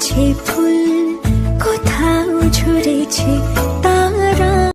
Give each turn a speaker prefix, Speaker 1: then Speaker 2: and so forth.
Speaker 1: ঝরেছে ফুল কোথাও ঝরেছে